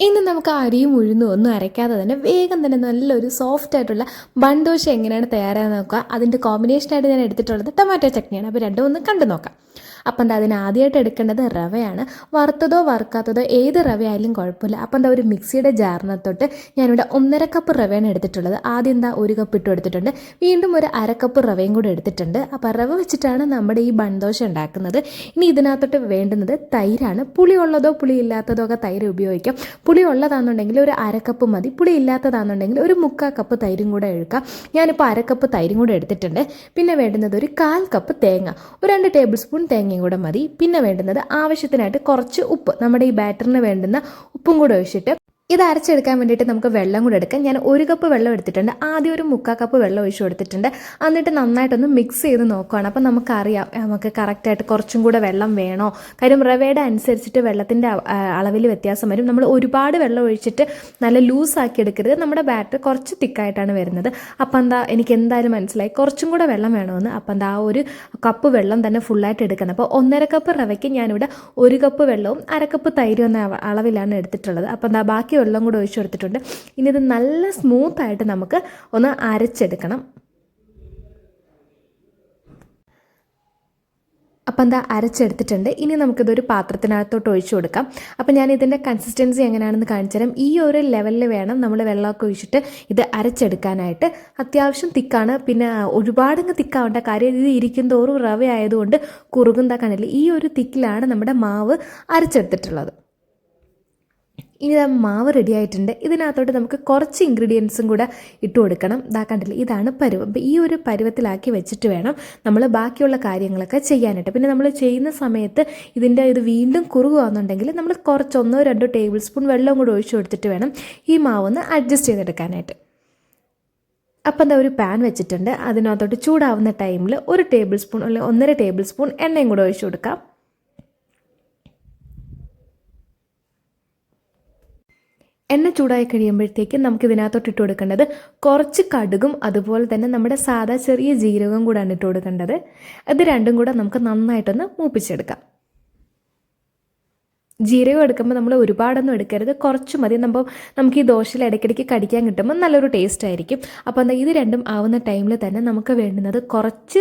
ഇന്ന് നമുക്ക് അരിയും ഉഴുന്നും ഒന്നും അരയ്ക്കാതെ തന്നെ വേഗം തന്നെ നല്ലൊരു സോഫ്റ്റ് ആയിട്ടുള്ള ബൺദോശ എങ്ങനെയാണ് തയ്യാറാകുന്നത് നോക്കുക അതിന്റെ കോമ്പിനേഷനായിട്ട് ഞാൻ എടുത്തിട്ടുള്ളത് ടൊമാറ്റോ ചട്നിയാണ്. അപ്പോൾ രണ്ടും ഒന്ന് കണ്ടു നോക്കാം. അപ്പം എന്താ അതിന് ആദ്യമായിട്ട് എടുക്കേണ്ടത് റവയാണ്. വറുത്തതോ വറുക്കാത്തതോ ഏത് റവ ആയാലും കുഴപ്പമില്ല. അപ്പം എന്താ ഒരു മിക്സിയുടെ ജാറിനകത്തോട്ട് ഞാനിവിടെ ഒന്നര കപ്പ് റവയാണ് എടുത്തിട്ടുള്ളത്. ആദ്യം എന്താ ഒരു കപ്പ് ഇട്ട് എടുത്തിട്ടുണ്ട്. വീണ്ടും ഒരു അര കപ്പ് റവയും കൂടെ എടുത്തിട്ടുണ്ട്. അപ്പോൾ റവ വെച്ചിട്ടാണ് നമ്മുടെ ഈ ബൺദോശ ഉണ്ടാക്കുന്നത്. ഇനി ഇതിനകത്തോട്ട് വേണ്ടുന്നത് തൈരാണ്. പുളി ഉള്ളതോ പുളി ഇല്ലാത്തതോ ഒക്കെ തൈര് ഉപയോഗിക്കാം. പുളി ഉള്ളതാണെന്നുണ്ടെങ്കിൽ ഒരു അര കപ്പ് മതി. പുളി ഇല്ലാത്തതാണെന്നുണ്ടെങ്കിൽ ഒരു മുക്കാൽ കപ്പ് തൈരും കൂടെ എടുക്കാം ഞാനിപ്പോൾ അര കപ്പ് തൈരും കൂടെ എടുത്തിട്ടുണ്ട്. പിന്നെ വേണ്ടുന്നത് ഒരു കാൽ കപ്പ് തേങ്ങ. ഒരു രണ്ട് ടേബിൾ സ്പൂൺ തേങ്ങയും കൂടെ മതി. പിന്നെ വേണ്ടുന്നത് ആവശ്യത്തിനായിട്ട് കുറച്ച് ഉപ്പ്. നമ്മുടെ ഈ ബാറ്ററിന് വേണ്ടുന്ന ഉപ്പും കൂടെ ഒഴിച്ചിട്ട് ഇത് അരച്ചെടുക്കാൻ വേണ്ടിയിട്ട് നമുക്ക് വെള്ളം കൂടെ എടുക്കാം. ഞാൻ ഒരു കപ്പ് വെള്ളം എടുത്തിട്ടുണ്ട്. ആദ്യം ഒരു മുക്കാൽ കപ്പ് വെള്ളം ഒഴിച്ചു കൊടുത്തിട്ടുണ്ട്. എന്നിട്ട് നന്നായിട്ടൊന്ന് മിക്സ് ചെയ്ത് നോക്കുകയാണ് അപ്പം നമുക്കറിയാം നമുക്ക് കറക്റ്റായിട്ട് കുറച്ചും കൂടെ വെള്ളം വേണോ? കാര്യം റവയുടെ അനുസരിച്ചിട്ട് വെള്ളത്തിന്റെ അളവിൽ വ്യത്യാസം വരും. നമ്മൾ ഒരുപാട് വെള്ളം ഒഴിച്ചിട്ട് നല്ല ലൂസാക്കി എടുക്കരുത്. നമ്മുടെ ബാറ്റർ കുറച്ച് തിക്കായിട്ടാണ് വരുന്നത്. അപ്പം എന്താ എനിക്ക് എന്തായാലും മനസ്സിലായി. കുറച്ചും കൂടെ വെള്ളം വേണമെന്ന് അപ്പം എന്താ ആ ഒരു കപ്പ് വെള്ളം തന്നെ ഫുള്ളായിട്ട് എടുക്കണം. അപ്പോൾ ഒന്നര കപ്പ് റവയ്ക്ക് ഞാനിവിടെ ഒരു കപ്പ് വെള്ളവും അര കപ്പ് തൈരും എന്ന അളവിലാണ് എടുത്തിട്ടുള്ളത്. അപ്പം എന്താ ബാക്കി വെള്ളം കൂടെ ഒഴിച്ചു കൊടുത്തിട്ടുണ്ട്. ഇനി ഇത് നല്ല സ്മൂത്തായിട്ട് നമുക്ക് ഒന്ന് അരച്ചെടുക്കണം. അപ്പം എന്താ അരച്ചെടുത്തിട്ടുണ്ട്. ഇനി നമുക്കിതൊരു പാത്രത്തിനകത്തോട്ട് ഒഴിച്ചു കൊടുക്കാം. അപ്പം ഞാൻ ഇതിന്റെ കൺസിസ്റ്റൻസി എങ്ങനെയാണെന്ന് കാണിച്ചു തരാം ഈ ഒരു ലെവലിൽ വേണം നമ്മൾ വെള്ളമൊക്കെ ഒഴിച്ചിട്ട് ഇത് അരച്ചെടുക്കാനായിട്ട്. അത്യാവശ്യം തിക്കാണ്. പിന്നെ ഒരുപാടങ്ങ് തിക്കാവേണ്ട. കാര്യം ഇത് ഇരിക്കും തോറും റവ ആയതുകൊണ്ട് കുറുകും കണ്ടില്ല? ഈ ഒരു തിക്കിലാണ് നമ്മുടെ മാവ് അരച്ചെടുത്തിട്ടുള്ളത്. ഇനി ഇതാ മാവ് റെഡി ആയിട്ടുണ്ട്. ഇതിനകത്തോട്ട് നമുക്ക് കുറച്ച് ഇൻഗ്രീഡിയൻസും കൂടെ ഇട്ട് കൊടുക്കണം. ഇതാ കണ്ടില്ലേ ഇതാണ് പരുവം. അപ്പോൾ ഈ ഒരു പരുവത്തിലാക്കി വെച്ചിട്ട് വേണം നമ്മൾ ബാക്കിയുള്ള കാര്യങ്ങളൊക്കെ ചെയ്യാനായിട്ട്. പിന്നെ നമ്മൾ ചെയ്യുന്ന സമയത്ത് ഇതിന്റെ ഇത് വീണ്ടും കുറുകുകയാണെന്നുണ്ടെങ്കിൽ നമ്മൾ കുറച്ച് ഒന്നോ രണ്ടോ ടേബിൾ സ്പൂൺ വെള്ളം കൂടെ ഒഴിച്ചു കൊടുത്തിട്ട് വേണം ഈ മാവൊന്ന് അഡ്ജസ്റ്റ് ചെയ്തെടുക്കാനായിട്ട്. അപ്പം എന്താ ഒരു പാൻ വെച്ചിട്ടുണ്ട്. അതിനകത്തോട്ട് ചൂടാവുന്ന ടൈമിൽ ഒരു ടേബിൾ സ്പൂൺ അല്ലെങ്കിൽ ഒന്നര ടേബിൾ സ്പൂൺ എണ്ണയും കൂടെ ഒഴിച്ചു കൊടുക്കാം. എണ്ണ ചൂടായി കഴിയുമ്പോഴത്തേക്കും നമുക്ക് ഇതിനകത്തോട്ട് ഇട്ട് കൊടുക്കേണ്ടത് കുറച്ച് കടുകും അതുപോലെ തന്നെ നമ്മുടെ സാധാ ചെറിയ ജീരകവും കൂടാണ് ഇട്ട് കൊടുക്കേണ്ടത്. ഇത് രണ്ടും കൂടെ നമുക്ക് നന്നായിട്ടൊന്ന് മൂപ്പിച്ചെടുക്കാം. ജീരകം എടുക്കുമ്പോൾ നമ്മൾ ഒരുപാടൊന്നും എടുക്കരുത്. കുറച്ച് മതി. നമ്മൾ നമുക്ക് ഈ ദോശയിൽ ഇടയ്ക്കിടയ്ക്ക് കടിക്കാൻ കിട്ടുമ്പോൾ നല്ലൊരു ടേസ്റ്റ് ആയിരിക്കും. അപ്പോൾ എന്താ ഇത് രണ്ടും ആവുന്ന ടൈമിൽ തന്നെ നമുക്ക് വേണ്ടുന്നത് കുറച്ച്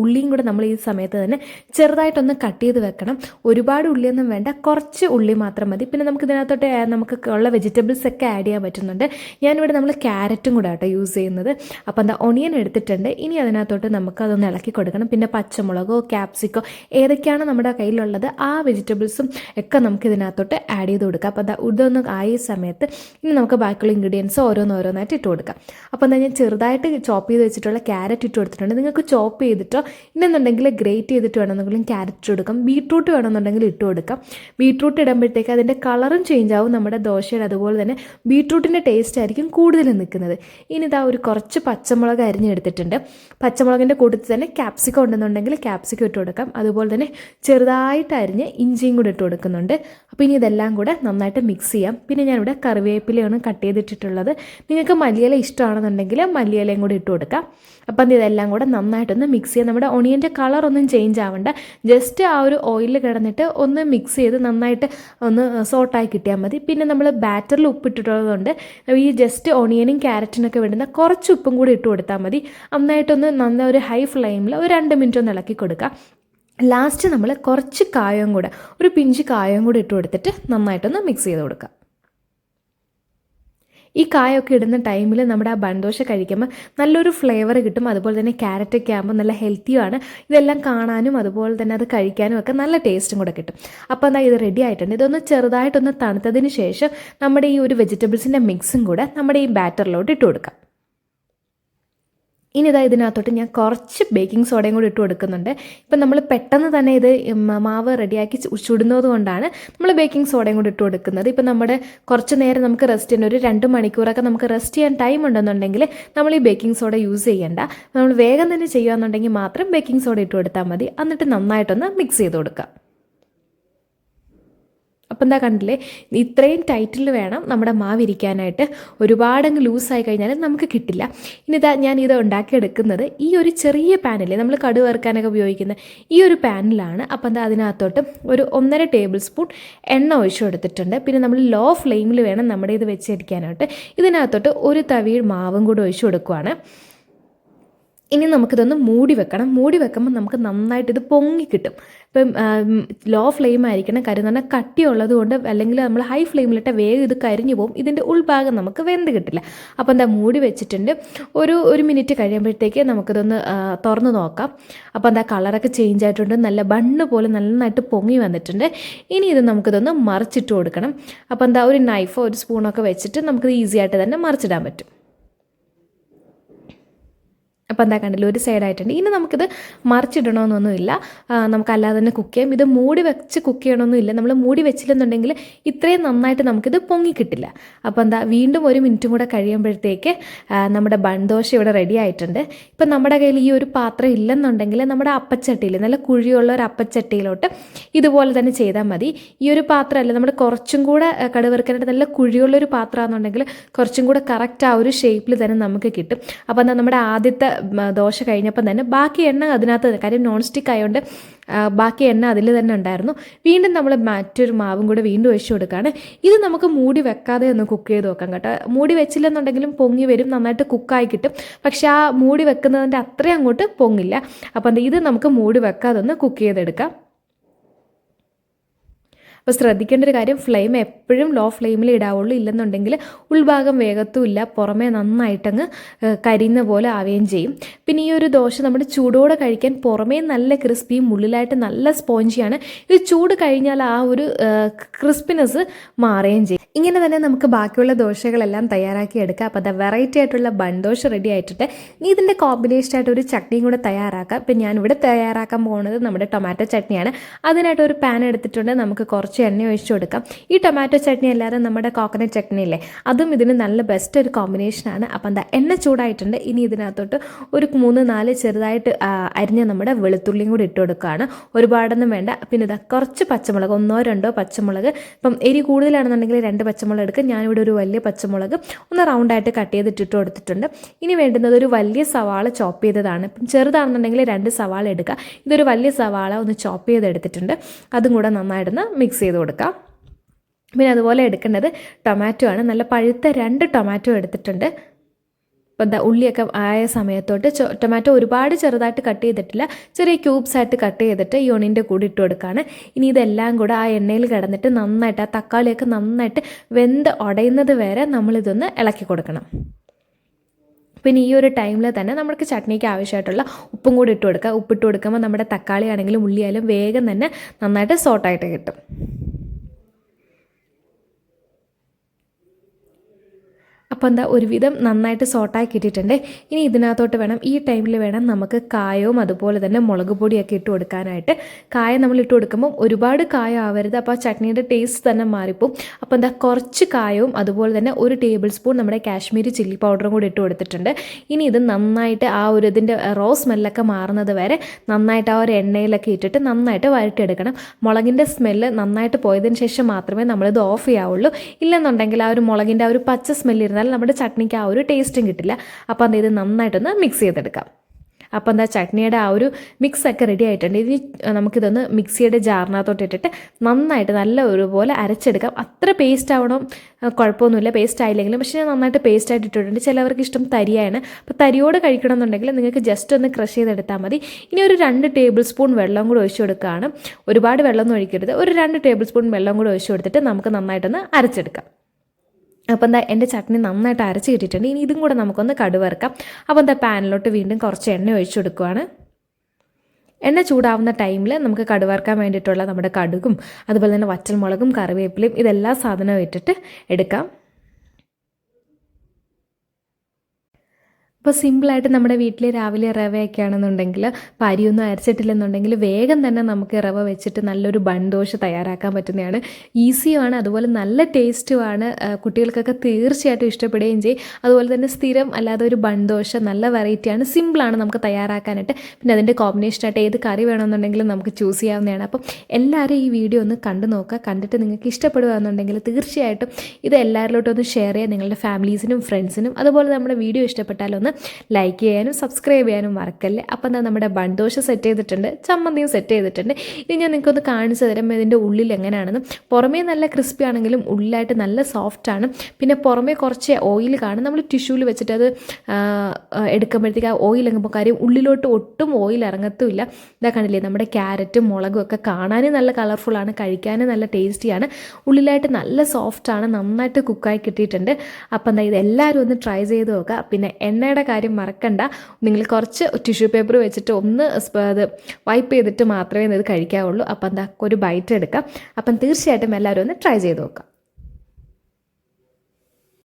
ഉള്ളിയും കൂടെ നമ്മൾ ഈ സമയത്ത് തന്നെ ചെറുതായിട്ടൊന്ന് കട്ട് ചെയ്ത് വെക്കണം. ഒരുപാട് ഉള്ളിയൊന്നും വേണ്ട. കുറച്ച് ഉള്ളി മാത്രം മതി. പിന്നെ നമുക്ക് ഇതിനകത്തോട്ട് നമുക്ക് ഉള്ള വെജിറ്റബിൾസ് ഒക്കെ ആഡ് ചെയ്യാൻ പറ്റുന്നുണ്ട്. ഞാനിവിടെ നമ്മൾ ക്യാരറ്റും കൂടെ കേട്ടോ യൂസ് ചെയ്യുന്നത്. അപ്പോൾ എന്താ ഒണിയൻ എടുത്തിട്ടുണ്ട്. ഇനി അതിനകത്തോട്ട് നമുക്ക് അതൊന്ന് ഇളക്കി കൊടുക്കണം. പിന്നെ പച്ചമുളകോ ക്യാപ്സിക്കോ ഏതൊക്കെയാണ് നമ്മുടെ കയ്യിലുള്ളത് ആ വെജിറ്റബിൾസും ഒക്കെ നമുക്ക് ഇതിനകത്തോട്ട് ആഡ് ചെയ്ത് കൊടുക്കാം. അപ്പോൾ ദാ ഇതൊന്ന് ആയ സമയത്ത് ഇനി നമുക്ക് ബാക്കിയുള്ള ഇൻഗ്രീഡിയൻസ് ഓരോന്നോരോന്നായിട്ട് ഇട്ട് കൊടുക്കാം. അപ്പോൾ എന്താ ഞാൻ ചെറുതായിട്ട് ചോപ്പ് ചെയ്ത് വെച്ചിട്ടുള്ള ക്യാരറ്റ് ഇട്ട് കൊടുത്തിട്ടുണ്ട്. നിങ്ങൾക്ക് ചോപ്പ് ചെയ്തിട്ടോ ഇല്ലെന്നുണ്ടെങ്കിൽ ഗ്രേറ്റ് ചെയ്തിട്ട് വേണമെന്നുണ്ടെങ്കിലും ക്യാരറ്റ് ഇട്ട് കൊടുക്കാം. ബീട്രൂട്ട് വേണമെന്നുണ്ടെങ്കിൽ ഇട്ട് കൊടുക്കാം. ബീട്രൂട്ട് ഇടുമ്പോഴത്തേക്ക് അതിന്റെ കളറും ചേഞ്ച് ആവും. നമ്മുടെ ദോശയുടെ അതുപോലെ തന്നെ ബീട്രൂട്ടിന്റെ ടേസ്റ്റ് ആയിരിക്കും കൂടുതൽ നിൽക്കുന്നത്. ഇനി ഇതാ ഒരു കുറച്ച് പച്ചമുളക് അരിഞ്ഞെടുത്തിട്ടുണ്ട്. പച്ചമുളകിന്റെ കൂട്ടത്തിൽ തന്നെ ക്യാപ്സിക്കം ഉണ്ടെന്നുണ്ടെങ്കിൽ ക്യാപ്സിക്കം ഇട്ട് കൊടുക്കാം. അതുപോലെ തന്നെ ചെറുതായിട്ട് അരിഞ്ഞ് ഇഞ്ചിയും കൂടി ഇട്ട് കൊടുക്കുന്നുണ്ട്. അപ്പോൾ ഇനി ഇതെല്ലാം കൂടെ നന്നായിട്ട് മിക്സ് ചെയ്യാം. പിന്നെ ഞാനിവിടെ കറിവേപ്പിലയാണ് കട്ട് ചെയ്തിട്ടിട്ടുള്ളത്. നിങ്ങൾക്ക് മല്ലിയില ഇഷ്ടമാണെന്നുണ്ടെങ്കിൽ മല്ലിയിലയും കൂടി ഇട്ട് കൊടുക്കാം. അപ്പം ഇതെല്ലാം കൂടെ നന്നായിട്ടൊന്ന് മിക്സ് ചെയ്യാം. നമ്മുടെ ഒണിയന്റെ കളർ ഒന്നും ചേഞ്ച് ആവണ്ട. ജസ്റ്റ് ആ ഒരു ഓയിലിൽ കിടന്നിട്ട് ഒന്ന് മിക്സ് ചെയ്ത് നന്നായിട്ട് ഒന്ന് സോട്ടായി കിട്ടിയാൽ മതി. പിന്നെ നമ്മൾ ബാറ്ററിൽ ഉപ്പിട്ടിട്ടുള്ളതുകൊണ്ട് ഈ ജസ്റ്റ് ഒണിയനും ക്യാരറ്റിനൊക്കെ വേണ്ടുന്ന കുറച്ച് ഉപ്പും കൂടി ഇട്ട് കൊടുത്താൽ മതി. നന്നായിട്ടൊന്ന് നന്ന ഒരു ഹൈ ഫ്ലെയിമിൽ ഒരു രണ്ട് മിനിറ്റ് ഒന്ന് ഇളക്കി കൊടുക്കുക ലാസ്റ്റ് നമ്മൾ കുറച്ച് കായം കൂടെ ഒരു പിഞ്ച് കായം കൂടെ ഇട്ട് കൊടുത്തിട്ട് നന്നായിട്ടൊന്ന് മിക്സ് ചെയ്ത് കൊടുക്കുക. ഈ കായൊക്കെ ഇടുന്ന ടൈമിൽ നമ്മുടെ ആ ബൺദോശ കഴിക്കുമ്പോൾ നല്ലൊരു ഫ്ലേവർ കിട്ടും. അതുപോലെ തന്നെ ക്യാരറ്റൊക്കെ ആകുമ്പോൾ നല്ല ഹെൽത്തിയുമാണ് ഇതെല്ലാം കാണാനും അതുപോലെ തന്നെ അത് കഴിക്കാനും ഒക്കെ നല്ല ടേസ്റ്റും കൂടെ കിട്ടും. അപ്പോൾ എന്താ ഇത് റെഡി ആയിട്ടുണ്ട്. ഇതൊന്ന് ചെറുതായിട്ടൊന്ന് തണുത്തതിന് ശേഷം നമ്മുടെ ഈ ഒരു വെജിറ്റബിൾസിന്റെ മിക്സും കൂടെ നമ്മുടെ ഈ ബാറ്ററിലോട്ട് ഇട്ട് കൊടുക്കാം. ഇനി ഇതാ ഇതിനകത്തോട്ട് ഞാൻ കുറച്ച് ബേക്കിംഗ് സോഡയും കൂടി ഇട്ട് കൊടുക്കുന്നുണ്ട്. ഇപ്പം നമ്മൾ പെട്ടെന്ന് തന്നെ ഇത് മാവ് റെഡിയാക്കി ചുടുന്നത് കൊണ്ടാണ് നമ്മൾ ബേക്കിംഗ് സോഡയും കൂടി ഇട്ട് കൊടുക്കുന്നത്. ഇപ്പം നമ്മുടെ കുറച്ച് നേരം നമുക്ക് റെസ്റ്റ് ചെയ്യാൻ ഒരു രണ്ട് മണിക്കൂറൊക്കെ നമുക്ക് റെസ്റ്റ് ചെയ്യാൻ ടൈം ഉണ്ടെന്നുണ്ടെങ്കിൽ നമ്മൾ ഈ ബേക്കിംഗ് സോഡ യൂസ് ചെയ്യേണ്ട. നമ്മൾ വേഗം തന്നെ ചെയ്യുകയെന്നുണ്ടെങ്കിൽ മാത്രം ബേക്കിംഗ് സോഡ ഇട്ട് കൊടുത്താൽ മതി. എന്നിട്ട് നന്നായിട്ടൊന്ന് മിക്സ് ചെയ്ത് കൊടുക്കുക. അപ്പം എന്താ കണ്ടില്ലേ? ഇത്രയും ടൈറ്റിൽ വേണം നമ്മുടെ മാവ് ഇരിക്കാനായിട്ട്. ഒരുപാടങ്ങ് ലൂസായി കഴിഞ്ഞാൽ നമുക്ക് കിട്ടില്ല. ഇനി ഇതാ ഞാൻ ഇത് ഉണ്ടാക്കിയെടുക്കുന്നത് ഈ ഒരു ചെറിയ പാനല്ലേ നമ്മൾ കടു വറുക്കാനൊക്കെ ഉപയോഗിക്കുന്ന ഈ ഒരു പാനിലാണ് അപ്പം എന്താ അതിനകത്തോട്ട് ഒരു ഒന്നര ടേബിൾ സ്പൂൺ എണ്ണ ഒഴിച്ചു കൊടുത്തിട്ടുണ്ട്. പിന്നെ നമ്മൾ ലോ ഫ്ലെയിമിൽ വേണം നമ്മുടെ ഇത് വെച്ചിരിക്കാനായിട്ട് ഇതിനകത്തോട്ട് ഒരു തവി മാവും കൂടി ഒഴിച്ചു കൊടുക്കുവാണ്. ഇനി നമുക്കിതൊന്ന് മൂടി വെക്കണം. മൂടി വെക്കുമ്പോൾ നമുക്ക് നന്നായിട്ട് ഇത് പൊങ്ങി കിട്ടും. ഇപ്പം ലോ ഫ്ലെയിം ആയിരിക്കണം. കാര്യം തന്നെ കട്ടിയുള്ളത് കൊണ്ട് അല്ലെങ്കിൽ നമ്മൾ ഹൈ ഫ്ലെയിമിലിട്ട് വേഗം ഇത് കരിഞ്ഞു പോകും. ഇതിന്റെ ഉൾഭാഗം നമുക്ക് വെന്ത് കിട്ടില്ല. അപ്പോൾ എന്താ മൂടി വെച്ചിട്ടുണ്ട്. ഒരു ഒരു മിനിറ്റ് കഴിയുമ്പോഴത്തേക്ക് നമുക്കിതൊന്ന് തുറന്ന് നോക്കാം. അപ്പോൾ എന്താ കളറൊക്കെ ചേഞ്ച് ആയിട്ടുണ്ട്. നല്ല ബണ്ണ് പോലെ നന്നായിട്ട് പൊങ്ങി വന്നിട്ടുണ്ട്. ഇനി ഇത് നമുക്കിതൊന്ന് മറിച്ചിട്ട് കൊടുക്കണം. അപ്പോൾ എന്താ ഒരു നൈഫോ ഒരു സ്പൂണൊക്കെ വെച്ചിട്ട് നമുക്കിത് ഈസി ആയിട്ട് തന്നെ മറിച്ചിടാൻ പറ്റും. അപ്പോൾ എന്താ കണ്ടില്ല ഒരു സൈഡായിട്ടുണ്ട് ഇനി നമുക്കിത് മറിച്ചിടണമെന്നൊന്നുമില്ല നമുക്കല്ലാതെ തന്നെ കുക്ക് ചെയ്യാം. ഇത് മൂടി വെച്ച് കുക്ക് ചെയ്യണമെന്നില്ല നമ്മൾ മൂടി വെച്ചില്ലെന്നുണ്ടെങ്കിൽ ഇത്രയും നന്നായിട്ട് നമുക്കിത് പൊങ്ങി കിട്ടില്ല അപ്പോൾ എന്താ വീണ്ടും ഒരു മിനിറ്റും കൂടെ കഴിയുമ്പോഴത്തേക്ക് നമ്മുടെ ബൺദോശ ഇവിടെ റെഡി ആയിട്ടുണ്ട്. ഇപ്പം നമ്മുടെ കയ്യിൽ ഈ ഒരു പാത്രം ഇല്ലെന്നുണ്ടെങ്കിൽ നമ്മുടെ അപ്പച്ചട്ടിയിൽ നല്ല കുഴിയുള്ള ഒരു അപ്പച്ചട്ടിയിലോട്ട് ഇതുപോലെ തന്നെ ചെയ്താൽ മതി. ഈ ഒരു പാത്രമല്ല നമ്മുടെ കുറച്ചും കൂടെ കടുവറുക്കാനായിട്ട് നല്ല കുഴിയുള്ളൊരു പാത്രമാണെന്നുണ്ടെങ്കിൽ കുറച്ചും കൂടെ കറക്റ്റ് ആ ഒരു ഷേപ്പിൽ തന്നെ നമുക്ക് കിട്ടും. അപ്പോൾ എന്താ നമ്മുടെ ആദ്യത്തെ ദോശ കഴിഞ്ഞപ്പം തന്നെ ബാക്കി എണ്ണ അതിനകത്ത് തന്നെ- കാര്യം നോൺ സ്റ്റിക്ക് ആയതുകൊണ്ട് ബാക്കി എണ്ണ അതിൽ തന്നെ ഉണ്ടായിരുന്നു. വീണ്ടും നമ്മൾ മറ്റൊരു മാവും കൂടെ വീണ്ടും ഒഴിച്ചു കൊടുക്കുകയാണ് ഇത് നമുക്ക് മൂടി വെക്കാതെ ഒന്ന് കുക്ക് ചെയ്ത് നോക്കാം കേട്ടോ. മൂടി വെച്ചില്ലെന്നുണ്ടെങ്കിലും പൊങ്ങി വരും നന്നായിട്ട് കുക്കായി കിട്ടും. പക്ഷേ ആ മൂടി വെക്കുന്നതിന്റെ അത്രയും അങ്ങോട്ട് പൊങ്ങില്ല. അപ്പം ഇത് നമുക്ക് മൂടി വെക്കാതെ ഒന്ന് കുക്ക് ചെയ്തെടുക്കാം. അപ്പോൾ ശ്രദ്ധിക്കേണ്ട ഒരു കാര്യം ഫ്ലെയിം എപ്പോഴും ലോ ഫ്ലെയിമിൽ ഇടാവുള്ളൂ. ഇല്ലെന്നുണ്ടെങ്കിൽ ഉൾഭാഗം വേഗത്തുമില്ല. പുറമേ നന്നായിട്ടങ്ങ് കരിയുന്ന പോലെ ആവുകയും ചെയ്യും. പിന്നെ ഈ ഒരു ദോശ നമ്മൾ ചൂടോടെ കഴിക്കാൻ പുറമേ നല്ല ക്രിസ്പിയും ഉള്ളിലായിട്ട് നല്ല സ്പോഞ്ചിയാണ് ഇത് ചൂട് കഴിഞ്ഞാൽ ആ ഒരു ക്രിസ്പിനെസ് മാറുകയും ചെയ്യും. ഇങ്ങനെ തന്നെ നമുക്ക് ബാക്കിയുള്ള ദോശകളെല്ലാം തയ്യാറാക്കി എടുക്കാം. അപ്പോൾ അത് വെറൈറ്റി ആയിട്ടുള്ള ബൺദോശ റെഡി ആയിട്ടുണ്ട്. ഇനി ഇതിന്റെ കോമ്പിനേഷൻ ആയിട്ട് ഒരു ചട്നിയും കൂടെ തയ്യാറാക്കാം. ഇപ്പം ഞാനിവിടെ തയ്യാറാക്കാൻ പോകുന്നത് നമ്മുടെ ടൊമാറ്റോ ചട്നിയാണ്. അതിനായിട്ട് ഒരു പാൻ എടുത്തിട്ടുണ്ട്. നമുക്ക് കുറച്ച് എണ്ണ ഒഴിച്ചു കൊടുക്കാം. ഈ ടൊമാറ്റോ ചട്നി അല്ലാതെ നമ്മുടെ കോക്കനട്ട് ചട്നി ഇല്ലേ അതും ഇതിന് നല്ല ബെസ്റ്റ് ഒരു കോമ്പിനേഷനാണ് അപ്പം എന്താ എണ്ണ ചൂടായിട്ടുണ്ട്. ഇനി ഇതിനകത്തോട്ട് ഒരു മൂന്ന് നാല് ചെറുതായിട്ട് അരിഞ്ഞ നമ്മുടെ വെളുത്തുള്ളിയും കൂടി ഇട്ട് കൊടുക്കുകയാണ്. ഒരുപാടൊന്നും വേണ്ട. പിന്നെ ഇതാ കുറച്ച് പച്ചമുളക് ഒന്നോ രണ്ടോ പച്ചമുളക്. ഇപ്പം എരി കൂടുതലാണെന്നുണ്ടെങ്കിൽ രണ്ട് പച്ചമുളക് എടുക്കുക ഞാനിവിടെ ഒരു വലിയ പച്ചമുളക് ഒന്ന് റൗണ്ടായിട്ട് കട്ട് ചെയ്തിട്ട് ഇട്ട് കൊടുത്തിട്ടുണ്ട്. ഇനി വേണ്ടുന്നത് ഒരു വലിയ സവാള ചോപ്പ് ചെയ്തതാണ്. ഇപ്പം ചെറുതാണെന്നുണ്ടെങ്കിൽ രണ്ട് സവാള എടുക്കുക. ഇതൊരു വലിയ സവാള ഒന്ന് ചോപ്പ് ചെയ്തെടുത്തിട്ടുണ്ട്. അതും കൂടെ നന്നായിട്ടൊന്ന് മിക്സ് ചെയ്ത് കൊടുക്കാം. പിന്നെ അതുപോലെ എടുക്കേണ്ടത് ടൊമാറ്റോ ആണ്. നല്ല പഴുത്ത രണ്ട് ടൊമാറ്റോ എടുത്തിട്ടുണ്ട്. ഇപ്പം എന്താ ഉള്ളിയൊക്കെ ആയ സമയത്തോട്ട് ടൊമാറ്റോ ഒരുപാട് ചെറുതായിട്ട് കട്ട് ചെയ്തിട്ടില്ല. ചെറിയ ക്യൂബ്സ് ആയിട്ട് കട്ട് ചെയ്തിട്ട് ഈ ഒണിന്റെ കൂടി ഇട്ട് കൊടുക്കുകയാണ് ഇനി ഇതെല്ലാം കൂടെ ആ എണ്ണയിൽ കിടന്നിട്ട് നന്നായിട്ട് ആ തക്കാളിയൊക്കെ നന്നായിട്ട് വെന്ത് ഉടയുന്നത് വരെ നമ്മളിതൊന്ന് ഇളക്കി കൊടുക്കണം. പിന്നെ ഈ ഒരു ടൈമിൽ തന്നെ നമുക്ക് ചട്നിക്ക് ആവശ്യമായിട്ടുള്ള ഉപ്പും കൂടി ഇട്ട് കൊടുക്കുക ഉപ്പിട്ട് കൊടുക്കുമ്പോൾ നമ്മുടെ തക്കാളി ആണെങ്കിലും ഉള്ളിയായാലും വേഗം തന്നെ നന്നായിട്ട് സോട്ടായിട്ട് കിട്ടും. അപ്പോൾ എന്താ ഒരുവിധം നന്നായിട്ട് സോട്ടാക്കി ഇട്ടിട്ടുണ്ട് ഇനി ഇതിനകത്തോട്ട് വേണം ഈ ടൈമിൽ വേണം നമുക്ക് കായവും അതുപോലെ തന്നെ മുളക് പൊടിയൊക്കെ ഇട്ട് കൊടുക്കാനായിട്ട്. കായ നമ്മൾ ഇട്ട് കൊടുക്കുമ്പോൾ ഒരുപാട് കായ ആവരുത് അപ്പോൾ ആ ചട്നിയുടെ ടേസ്റ്റ് തന്നെ മാറിപ്പോവും. അപ്പോൾ എന്താ കുറച്ച് കായവും അതുപോലെ തന്നെ ഒരു ടേബിൾ സ്പൂൺ നമ്മുടെ കാശ്മീരി ചില്ലി പൗഡറും കൂടി ഇട്ട് കൊടുത്തിട്ടുണ്ട്. ഇനി ഇത് നന്നായിട്ട് ആ ഒരു ഇതിന്റെ റോ സ്മെല്ലൊക്കെ മാറുന്നത് വരെ നന്നായിട്ട് ആ ഒരു എണ്ണയിലൊക്കെ ഇട്ടിട്ട് നന്നായിട്ട് വഴറ്റിയെടുക്കണം. മുളകിന്റെ സ്മെല്ല് നന്നായിട്ട് പോയതിന് ശേഷം മാത്രമേ നമ്മളിത് ഓഫ് ചെയ്യാവുള്ളൂ. ഇല്ലെന്നുണ്ടെങ്കിൽ ആ ഒരു മുളകിന്റെ ആ ഒരു പച്ച സ്മെല്ല് ഇരുന്നാൽ നമ്മുടെ ചട്നിക്ക് ആ ഒരു ടേസ്റ്റും കിട്ടില്ല. അപ്പോൾ അത് ഇത് നന്നായിട്ടൊന്ന് മിക്സ് ചെയ്തെടുക്കാം. അപ്പോൾ എന്താ ചട്നിയുടെ ആ ഒരു മിക്സ് ഒക്കെ റെഡി ആയിട്ടുണ്ട്. ഇനി നമുക്കിതൊന്ന് മിക്സിയുടെ ജാറിനകത്തോട്ട് ഇട്ടിട്ട് നന്നായിട്ട് നല്ല ഒരുപോലെ അരച്ചെടുക്കാം. അത്ര പേസ്റ്റ് ആവണം കുഴപ്പമൊന്നുമില്ല. പേസ്റ്റ് ആയില്ലെങ്കിലും പക്ഷേ ഞാൻ നന്നായിട്ട് പേസ്റ്റ് ആയിട്ട് ഇട്ടിട്ടുണ്ട്. ചിലവർക്ക് ഇഷ്ടം തരിയാണ്. അപ്പോൾ തരിയോട് കഴിക്കണം എന്നുണ്ടെങ്കിൽ നിങ്ങൾക്ക് ജസ്റ്റ് ഒന്ന് ക്രഷ് ചെയ്തെടുത്താൽ മതി. ഇനി ഒരു രണ്ട് ടേബിൾ സ്പൂൺ വെള്ളം കൂടി ഒഴിച്ചു കൊടുക്കുകയാണ്. ഒരുപാട് വെള്ളമൊന്നും ഒഴിക്കരുത്. ഒരു രണ്ട് ടേബിൾ സ്പൂൺ വെള്ളം കൂടി ഒഴിച്ചു കൊടുത്തിട്ട് നമുക്ക് നന്നായിട്ടൊന്ന് അരച്ചെടുക്കാം. അപ്പോൾ എന്താ എന്റെ ചട്നി നന്നായിട്ട് അരച്ച് കിട്ടിയിട്ടുണ്ട്. ഇനി ഇതും കൂടെ നമുക്കൊന്ന് കടുവറക്കാം. അപ്പോൾ എന്താ പാനിലോട്ട് വീണ്ടും കുറച്ച് എണ്ണ ഒഴിച്ചു കൊടുക്കുവാണ്. എണ്ണ ചൂടാവുന്ന ടൈമിൽ നമുക്ക് കടുവറക്കാൻ വേണ്ടിയിട്ടുള്ള നമ്മുടെ കടുകും അതുപോലെ തന്നെ വറ്റൽമുളകും കറിവേപ്പിലയും ഇതെല്ലാ സാധനവും ഇട്ടിട്ട് എടുക്കാം. അപ്പോൾ സിമ്പിളായിട്ട് നമ്മുടെ വീട്ടിൽ രാവിലെ റവയൊക്കെ ആണെന്നുണ്ടെങ്കിൽ ഇപ്പോൾ അരിയൊന്നും അരച്ചിട്ടില്ലെന്നുണ്ടെങ്കിൽ വേഗം തന്നെ നമുക്ക് റവ വെച്ചിട്ട് നല്ലൊരു ബൺ ദോശ തയ്യാറാക്കാൻ പറ്റുന്നതാണ്. ഈസിയുമാണ് അതുപോലെ നല്ല ടേസ്റ്റുമാണ്. കുട്ടികൾക്കൊക്കെ തീർച്ചയായിട്ടും ഇഷ്ടപ്പെടുകയും ചെയ്യും. അതുപോലെ തന്നെ സ്ഥിരം അല്ലാതെ ഒരു ബൺ ദോശ നല്ല വെറൈറ്റിയാണ് സിമ്പിളാണ് നമുക്ക് തയ്യാറാക്കാനായിട്ട്. പിന്നെ അതിന്റെ കോമ്പിനേഷനായിട്ട് ഏത് കറി വേണമെന്നുണ്ടെങ്കിലും നമുക്ക് ചൂസ് ചെയ്യാവുന്നതാണ്. അപ്പം എല്ലാവരും ഈ വീഡിയോ ഒന്ന് കണ്ടു നോക്കുക. കണ്ടിട്ട് നിങ്ങൾക്ക് ഇഷ്ടപ്പെടുകയാണെന്നുണ്ടെങ്കിൽ തീർച്ചയായിട്ടും ഇത് എല്ലാവരിലോട്ടും ഒന്ന് ഷെയർ ചെയ്യുക. നിങ്ങളുടെ ഫാമിലീസിനും ഫ്രണ്ട്സിനും. അതുപോലെ നമ്മുടെ വീഡിയോ ഇഷ്ടപ്പെട്ടാലൊന്ന് ലൈക്ക് ചെയ്യാനും സബ്സ്ക്രൈബ് ചെയ്യാനും മറക്കല്ലേ? അപ്പം എന്താ നമ്മുടെ ബൺദോശ സെറ്റ് ചെയ്തിട്ടുണ്ട് ചമ്മന്തിയും സെറ്റ് ചെയ്തിട്ടുണ്ട്. ഇനി ഞാൻ നിങ്ങൾക്കൊന്ന് കാണിച്ചു തരാം ഇതിന്റെ ഉള്ളിൽ എങ്ങനെയാണെന്ന്. പുറമേ നല്ല ക്രിസ്പി ആണെങ്കിലും ഉള്ളിലായിട്ട് നല്ല സോഫ്റ്റ് ആണ്. പിന്നെ പുറമേ കുറച്ച് ഓയിൽ കാണും. നമ്മൾ ടിഷ്യൂവിൽ വെച്ചിട്ട് അത് എടുക്കുമ്പോഴത്തേക്ക് ആ ഓയിൽ ഇറങ്ങുമ്പോൾ കാര്യം ഉള്ളിലോട്ട് ഒട്ടും ഓയിൽ ഇറങ്ങത്തുമില്ല. ഇതാ കണ്ടില്ലേ നമ്മുടെ ക്യാരറ്റും മുളകും ഒക്കെ കാണാനും നല്ല കളർഫുള്ളാണ് കഴിക്കാനും നല്ല ടേസ്റ്റിയാണ് ഉള്ളിലായിട്ട് നല്ല സോഫ്റ്റാണ് നന്നായിട്ട് കുക്കായി കിട്ടിയിട്ടുണ്ട്. അപ്പം എന്താ ഇത് എല്ലാവരും ഒന്ന് ട്രൈ ചെയ്ത് നോക്കുക. പിന്നെ എണ്ണയുടെ കാര്യം മറക്കണ്ട. നിങ്ങൾ കുറച്ച് ടിഷ്യൂ പേപ്പർ വെച്ചിട്ട് ഒന്ന് അത് വൈപ്പ് ചെയ്തിട്ട് മാത്രമേ ഇത് കഴിക്കാവുള്ളൂ. അപ്പം എന്താ ഒരു ബൈറ്റ് എടുക്കാം. അപ്പം തീർച്ചയായിട്ടും എല്ലാവരും ഒന്ന് ട്രൈ ചെയ്ത് നോക്കാം.